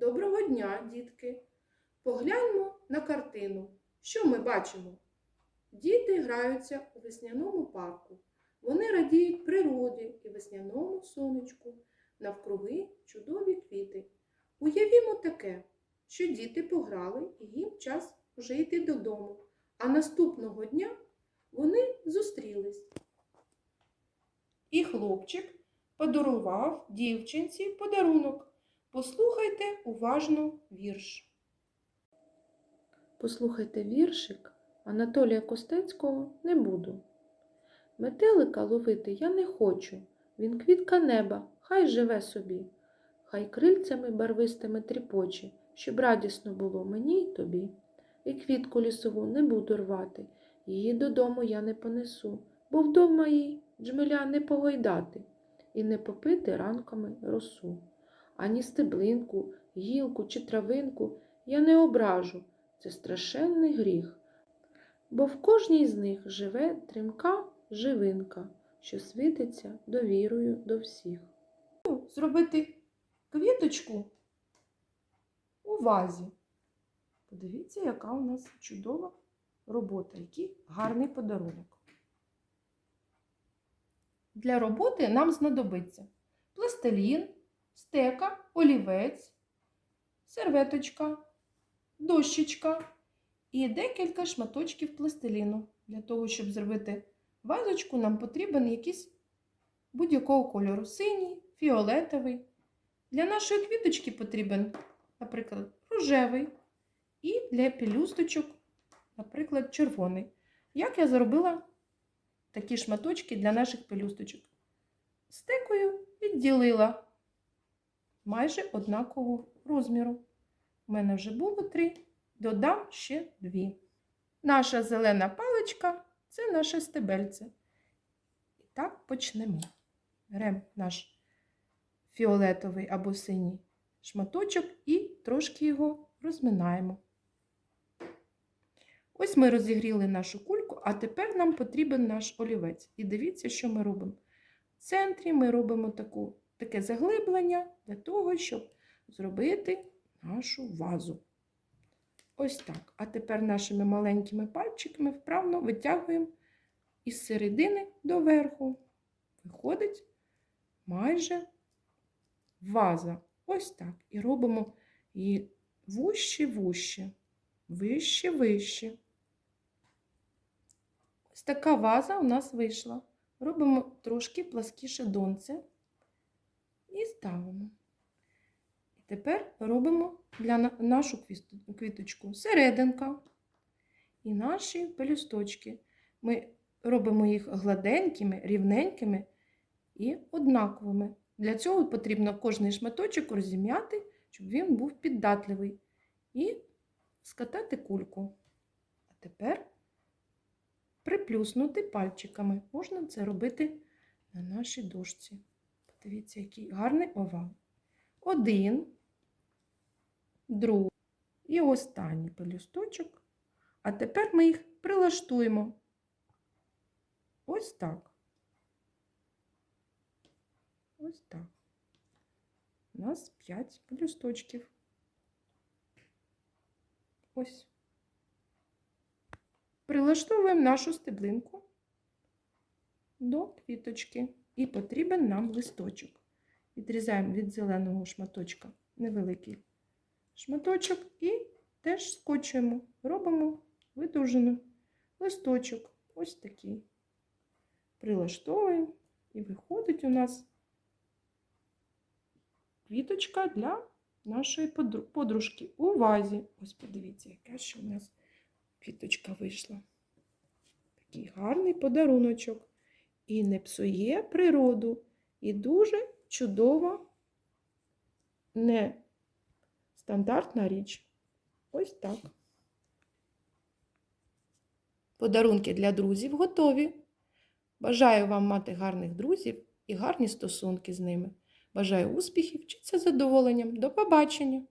Доброго дня, дітки! Погляньмо на картину. Що ми бачимо? Діти граються у весняному парку. Вони радіють природі і весняному сонечку. Навкруги чудові квіти. Уявімо таке, що діти пограли і їм час вже йти додому. А наступного дня вони зустрілись. І хлопчик подарував дівчинці подарунок. Послухайте уважно вірш. Послухайте віршик Анатолія Костецького не буду. Метелика ловити я не хочу, він квітка неба, хай живе собі, хай крильцями барвистими тріпоче, щоб радісно було мені й тобі. І квітку лісову не буду рвати, її додому я не понесу, бо вдома їй джмеля не погойдати і не попити ранками росу. Ані стеблинку, гілку чи травинку я не ображу, це страшенний гріх, бо в кожній з них живе тримка живинка, що світиться довірою до всіх. Зробити квіточку у вазі. Подивіться, яка у нас чудова робота, який гарний подарунок. Для роботи нам знадобиться пластилін, стека, олівець, серветочка, дощечка і декілька шматочків пластиліну. Для того, щоб зробити вазочку, нам потрібен якийсь будь-якого кольору синій, фіолетовий. Для нашої квіточки потрібен, наприклад, рожевий. І для пелюсточок, наприклад, червоний. Як я зробила такі шматочки для наших пелюсточок? Стекою відділила майже однакового розміру. У мене вже було три, додам ще дві. Наша зелена паличка це наше стебельце. І так почнемо. Беремо наш фіолетовий або синій шматочок і трошки його розминаємо. Ось ми розігріли нашу кульку, а тепер нам потрібен наш олівець. І дивіться, що ми робимо. В центрі ми робимо таку, таке заглиблення для того, щоб зробити нашу вазу. Ось так. А тепер нашими маленькими пальчиками вправно витягуємо із середини до верху. Виходить майже ваза. Ось так. І робимо її вуще, вуще, вище, вище. Ось така ваза у нас вийшла. Робимо трошки пласкіше донце і ставимо. І тепер робимо для нашу квіточку серединка і наші пелюсточки. Ми робимо їх гладенькими, рівненькими і однаковими. Для цього потрібно кожний шматочок розім'яти, щоб він був піддатливий. І скатати кульку. А тепер приплюснути пальчиками. Можна це робити на нашій дошці. Подивіться, який гарний овал. Один, другий і останній пелюсточок. А тепер ми їх прилаштуємо. Ось так. Ось так. У нас 5 пелюсточків. Ось. Прилаштовуємо нашу стеблинку до квіточки. І потрібен нам листочок. Відрізаємо від зеленого шматочка невеликий шматочок і теж скочуємо, робимо видовжену листочок. Ось такий. Прилаштовуємо, і виходить у нас квіточка для нашої подружки у вазі. Ось подивіться, яка ще у нас квіточка вийшла. Такий гарний подаруночок. І не псує природу. І дуже чудова, нестандартна річ. Ось так. Подарунки для друзів готові. Бажаю вам мати гарних друзів і гарні стосунки з ними. Бажаю успіхів, вчіться задоволенням. До побачення!